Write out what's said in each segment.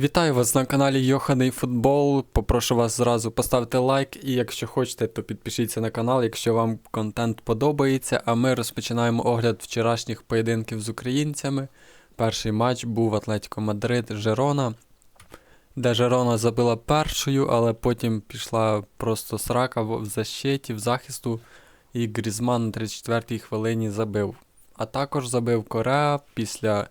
Вітаю вас на каналі Йоханий Футбол. Попрошу вас зразу поставити лайк, і якщо хочете, то підпишіться на канал, якщо вам контент подобається. А ми розпочинаємо огляд вчорашніх поєдинків з українцями. Перший матч був Атлетико Мадрид Жерона, де Жерона забила першою, але потім пішла просто срака в защиті, в захисту, і Грізман на 34-й хвилині забив. А також забив Кореа після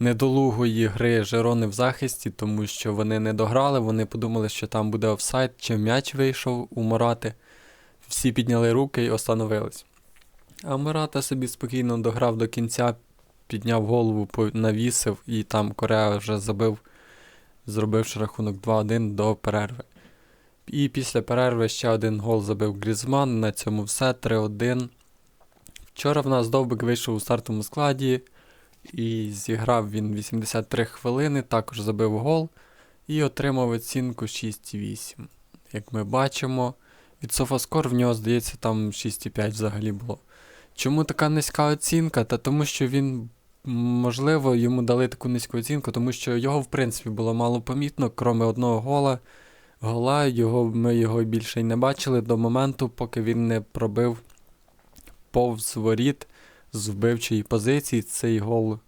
недолугої гри Жерони в захисті, тому що вони не дограли, вони подумали, що там буде офсайд, чи м'яч вийшов у Морати. Всі підняли руки і остановились. А Мората собі спокійно дограв до кінця, підняв голову, навісив, і там Корея вже забив, зробивши рахунок 2-1 до перерви. І після перерви ще один гол забив Грізман. На цьому все 3-1. Вчора в нас Довбик вийшов у стартовому складі. І зіграв він 83 хвилини, також забив гол і отримав оцінку 6,8. Як ми бачимо, від Софаскор в нього, здається, там 6,5 взагалі було. Чому така низька оцінка? Та тому що він, можливо, йому дали таку низьку оцінку, тому що його, в принципі, було мало помітно, крім одного гола. Гола, його, ми його більше й не бачили до моменту, поки він не пробив повз воріт з вбивчої позиції. Цей гол,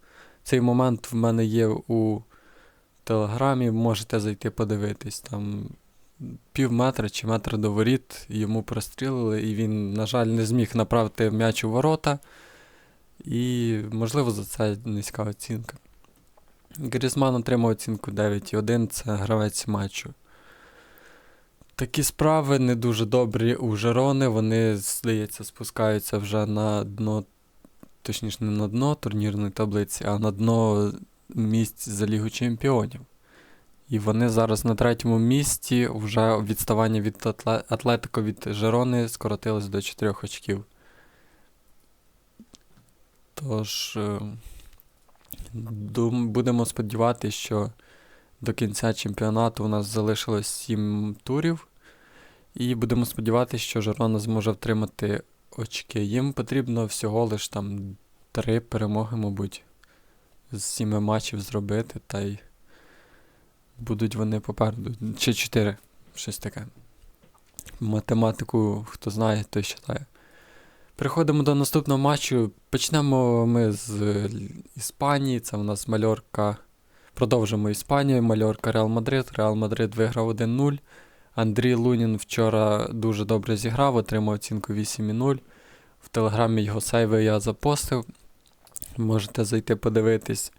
цей момент в мене є у телеграмі, можете зайти подивитись. Там пів метра чи метр до воріт йому прострілили, і він, на жаль, не зміг направити м'яч у ворота. І, можливо, за це низька оцінка. Грізман отримав оцінку 9,1, це гравець матчу. Такі справи не дуже добрі у Жерони. Вони, здається, спускаються вже на дно точніше не на дно турнірної таблиці, а на дно місць за Лігу Чемпіонів. І вони зараз на третьому місці вже відставання від Атле- Атлетико від Жерони скоротилось до 4 очків. Тож, е, дум, будемо сподіватися, що до кінця чемпіонату у нас залишилось 7 турів. І будемо сподіватися, що Жерона зможе втримати очки. Їм потрібно всього лиш там три перемоги, мабуть, з сіми матчів зробити, та й будуть вони попереду. Чи чотири, щось таке. Математику, хто знає, той читає. Переходимо до наступного матчу. Почнемо ми з Іспанії. Це у нас Мальорка. Продовжимо Іспанію. Мальорка Реал Мадрид. Реал Мадрид виграв 1-0. Андрій Лунін вчора дуже добре зіграв, отримав оцінку 8,0. В телеграмі його сейви я запостив. Можете зайти подивитись.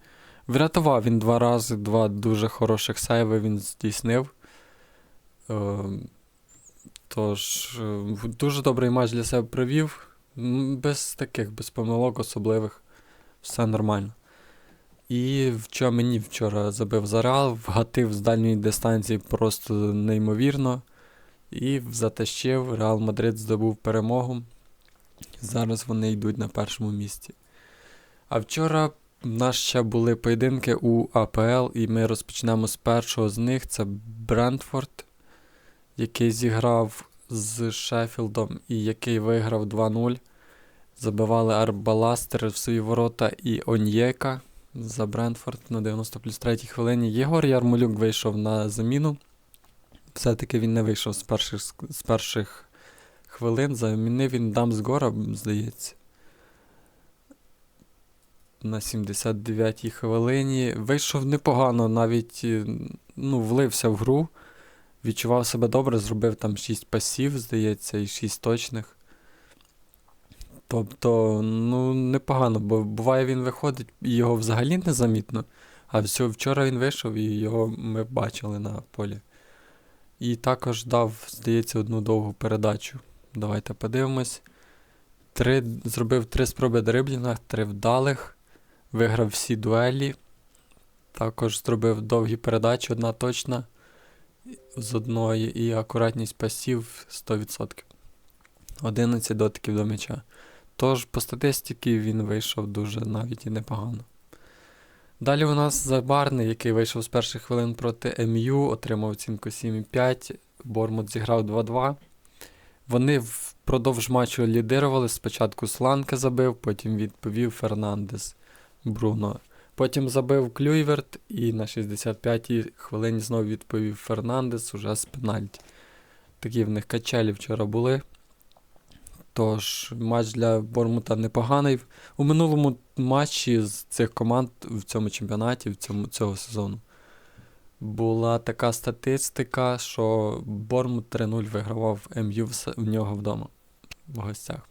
Врятував він два рази, два дуже хороших сейви він здійснив. Е, Тож, е, дуже добрий матч для себе провів. Без таких, без помилок особливих. Все нормально. І що мені вчора забив за Реал, вгатив з дальньої дистанції просто неймовірно. І затащив. Реал Мадрид здобув перемогу. Зараз вони йдуть на першому місці. А вчора в нас ще були поєдинки у АПЛ, і ми розпочнемо з першого з них. Це Брентфорд, який зіграв з Шеффілдом і який виграв 2-0. Забивали Арбаластер в свої ворота і Оньєка за Брентфорд на 90 плюс 3 хвилині. Єгор Ярмолюк вийшов на заміну. Все-таки він не вийшов з перших, з перших хвилин. Замінив він Дамсгора, здається. На 79-й хвилині. Вийшов непогано, навіть е, ну, влився в гру. Відчував себе добре, зробив там 6 пасів, здається, і 6 точних. Тобто, ну, непогано, бо буває він виходить, і його взагалі незамітно. А все, вчора він вийшов і його ми бачили на полі. І також дав, здається, одну довгу передачу. Давайте подивимось. Три, зробив три спроби дриблінга, три вдалих. Виграв всі дуелі. Також зробив довгі передачі, одна точна з одної і акуратність пасів 100%. 11 дотиків до м'яча. Тож, по статистиці він вийшов дуже навіть і непогано. Далі у нас Забарний, який вийшов з перших хвилин проти МЮ, отримав оцінку 7,5. Бормут зіграв 2-2. Вони впродовж матчу лідирували. Спочатку Сланка забив, потім відповів Фернандес Бруно. Потім забив Клюйверт і на 65-й хвилині знову відповів Фернандес уже з пенальті. Такі в них качелі вчора були. Тож матч для Бормута непоганий. У минулому матчі з цих команд в цьому чемпіонаті в цьому, цього сезону була така статистика, що Бормут 3-0 вигравав МЮ в, нього вдома в гостях.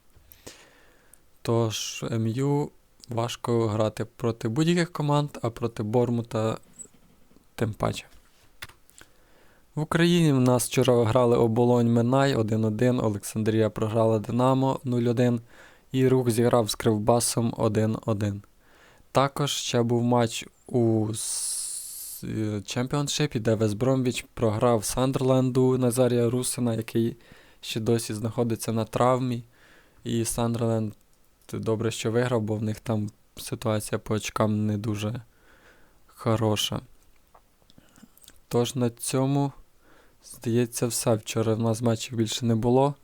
Тож МЮ важко грати проти будь-яких команд, а проти Бормута тим паче. В Україні в нас вчора грали оболонь Минай 1-1, Олександрія програла Динамо 0-1 і рух зіграв з Кривбасом 1-1. Також ще був матч у чемпіоншипі, де Весбромвіч програв Сандерленду Назарія Русина, який ще досі знаходиться на травмі. І Сандерленд добре, що виграв, бо в них там ситуація по очкам не дуже хороша. Тож на цьому, здається, все. Вчора в нас матчів більше не було.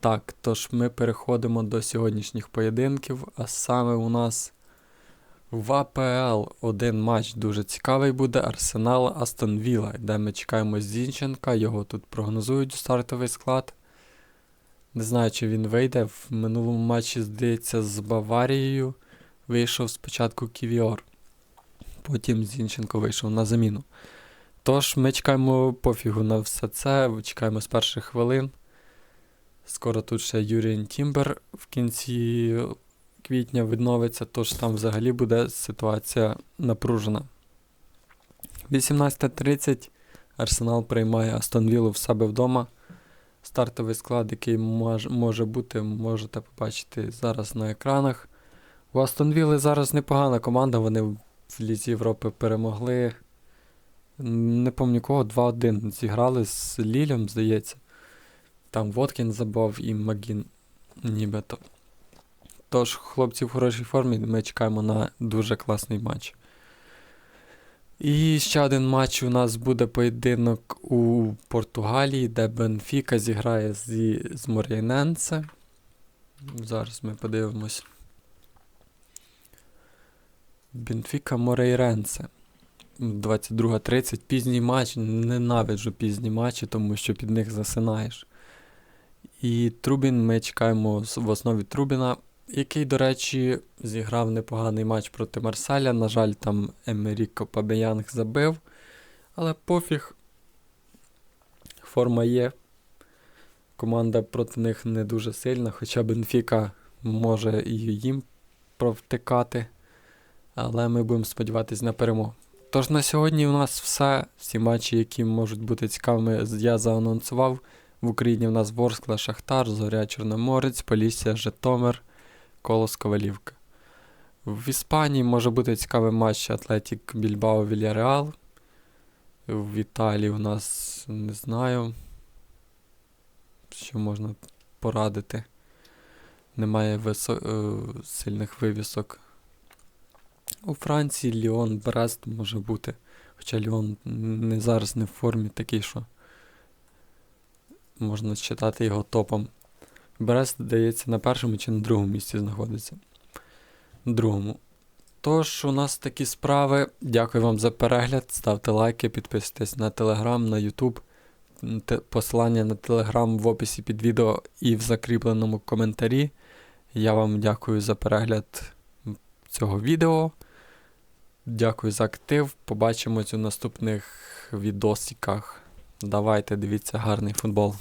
Так, тож ми переходимо до сьогоднішніх поєдинків, а саме у нас в АПЛ один матч дуже цікавий буде Арсенал Астон Вілла, де ми чекаємо Зінченка, його тут прогнозують у стартовий склад. Не знаю, чи він вийде. В минулому матчі, здається, з Баварією вийшов спочатку Ківіор. Потім Зінченко вийшов на заміну. Тож ми чекаємо пофігу на все це, чекаємо з перших хвилин. Скоро тут ще Юрієн Тімбер в кінці квітня відновиться, тож там взагалі буде ситуація напружена. 18.30 Арсенал приймає Астон Віллу в себе вдома. Стартовий склад, який мож, може бути, можете побачити зараз на екранах. У Астон Вілли зараз непогана команда, вони в Лізі Європи перемогли. Не пам'ятаю кого, 2-1 зіграли з Лілем, здається. Там Воткін забав і Магін нібито. Тож, хлопці в хорошій формі, ми чекаємо на дуже класний матч. І ще один матч у нас буде поєдинок у Португалії, де Бенфіка зіграє зі, з Мор'яненце. Зараз ми подивимось. Бенфіка Морейренце. 22.30. Пізній матч. Ненавиджу пізні матчі, тому що під них засинаєш. І Трубін ми чекаємо в основі Трубіна, який, до речі, зіграв непоганий матч проти Марселя. На жаль, там Емеріко Пабеянг забив. Але пофіг. Форма є. Команда проти них не дуже сильна, хоча Бенфіка може і їм провтикати. Але ми будемо сподіватися на перемогу. Тож на сьогодні у нас все. Всі матчі, які можуть бути цікавими, я заанонсував. В Україні у нас Ворскла, Шахтар, Зоря Чорноморець, Полісся, Житомир, Колос Ковалівка. В Іспанії може бути цікавий матч Атлетік Більбао Вільяреал. В Італії у нас не знаю, що можна порадити. Немає висо... е, сильних вивісок. У Франції Ліон Брест може бути. Хоча Ліон не зараз не в формі такий, що можна читати його топом. Брест, здається, на першому чи на другому місці знаходиться. Другому. Тож, у нас такі справи. Дякую вам за перегляд. Ставте лайки, підписуйтесь на Телеграм, на Ютуб. Посилання на Телеграм в описі під відео і в закріпленому коментарі. Я вам дякую за перегляд цього відео. Дякую за актив. Побачимось у наступних відосиках. Давайте, дивіться гарний футбол.